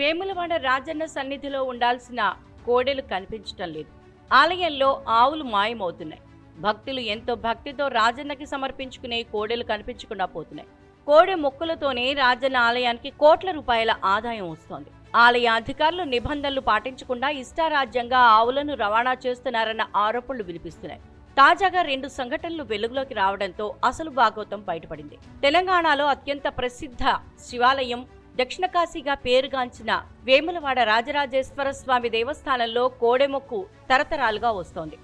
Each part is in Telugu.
వేములవాడ రాజన్న సన్నిధిలో ఉండాల్సిన కోడెలు కనిపించటం లేదు. ఆలయంలో ఆవులు మాయమవుతున్నాయి. భక్తులు ఎంతో భక్తితో రాజన్నకి సమర్పించుకునే కోడెలు కనిపించకుండా పోతున్నాయి. కోడె మొక్కలతోనే రాజన్న ఆలయానికి కోట్ల రూపాయల ఆదాయం వస్తోంది. ఆలయ అధికారులు నిబంధనలు పాటించకుండా ఇష్టారాజ్యంగా ఆవులను రవాణా చేస్తున్నారన్న ఆరోపణలు వినిపిస్తున్నాయి. తాజాగా రెండు సంఘటనలు వెలుగులోకి రావడంతో అసలు భాగవతం బయటపడింది. తెలంగాణలో అత్యంత ప్రసిద్ధ శివాలయం దక్షిణ కాశీగా పేరుగాంచిన వేములవాడ రాజరాజేశ్వర స్వామి దేవస్థానంలో కోడెమొక్కు తరతరాలుగా వస్తోంది.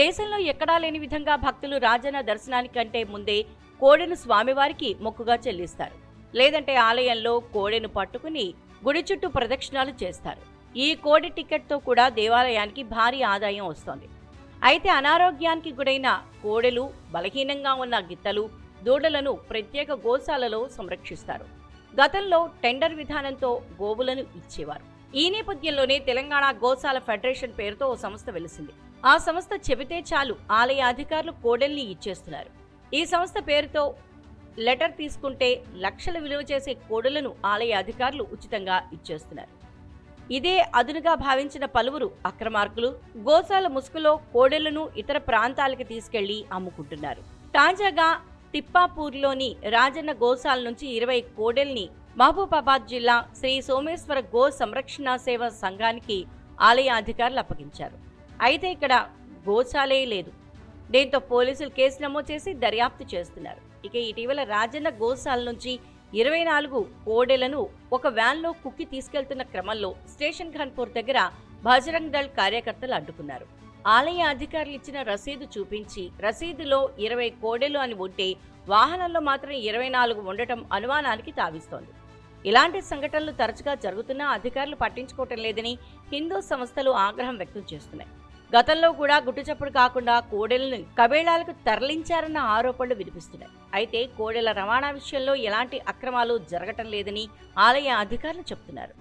దేశంలో ఎక్కడా లేని విధంగా భక్తులు రాజన్న దర్శనానికంటే ముందే కోడెను స్వామివారికి మొక్కుగా చెల్లిస్తారు. లేదంటే ఆలయంలో కోడెను పట్టుకుని గుడి చుట్టూ ప్రదక్షిణాలు చేస్తారు. ఈ కోడె టికెట్తో కూడా దేవాలయానికి భారీ ఆదాయం వస్తోంది. అయితే అనారోగ్యానికి గురైన కోడెలు బలహీనంగా ఉన్న గిత్తలు దూడలను ప్రత్యేక గోశాలలో సంరక్షిస్తారు. గతంలో టెండర్ విధానంతో గోవులను ఇచ్చేవారు. ఈ నేపథ్యంలోనే తెలంగాణ గోశాల ఫెడరేషన్ పేరుతో ఓ సంస్థ వెలిసింది. ఆ సంస్థ చెబితే చాలు ఆలయ అధికారులు కోడెల్ని ఇచ్చేస్తున్నారు. ఈ సంస్థ పేరుతో లెటర్ తీసుకుంటే లక్షల విలువ చేసే కోడెలను ఆలయ అధికారులు ఉచితంగా ఇచ్చేస్తున్నారు. ఇదే అదునుగా భావించిన పలువురు అక్రమార్కులు గోశాల ముసుగులో కోడెలను ఇతర ప్రాంతాలకు తీసుకెళ్ళి అమ్ముకుంటున్నారు. తాజాగా తిప్పాపూర్లోని రాజన్న గోశాల నుంచి ఇరవై కోడెల్ని మహబూబాబాద్ జిల్లా శ్రీ సోమేశ్వర గో సంరక్షణ సేవ సంఘానికి ఆలయ అధికారులు అప్పగించారు. అయితే ఇక్కడ గోశాలే లేదు. దీంతో పోలీసులు కేసు నమోదు చేసి దర్యాప్తు చేస్తున్నారు. ఇక ఇటీవల రాజన్న గోశాల నుంచి ఇరవై నాలుగు కోడెలను ఒక వ్యాన్లో కుక్కి తీసుకెళ్తున్న క్రమంలో స్టేషన్ ఖాన్పూర్ దగ్గర బజరంగ్ దళ్ కార్యకర్తలు అడ్డుకున్నారు. ఆలయ అధికారులు ఇచ్చిన రసీదు చూపించి రసీదులో ఇరవై కోడెలు అని ఉంటే వాహనంలో మాత్రం ఇరవై నాలుగు ఉండటం అనుమానానికి తావిస్తోంది. ఇలాంటి సంఘటనలు తరచుగా జరుగుతున్నా అధికారులు పట్టించుకోవటం లేదని హిందూ సంస్థలు ఆగ్రహం వ్యక్తం చేస్తున్నాయి. గతంలో కూడా గుట్టుచప్పుడు కాకుండా కోడెలను కబేళాలకు తరలించారన్న ఆరోపణలు వినిపిస్తున్నాయి. అయితే కోడెల రవాణా విషయంలో ఎలాంటి అక్రమాలు జరగటం లేదని ఆలయ అధికారులు చెబుతున్నారు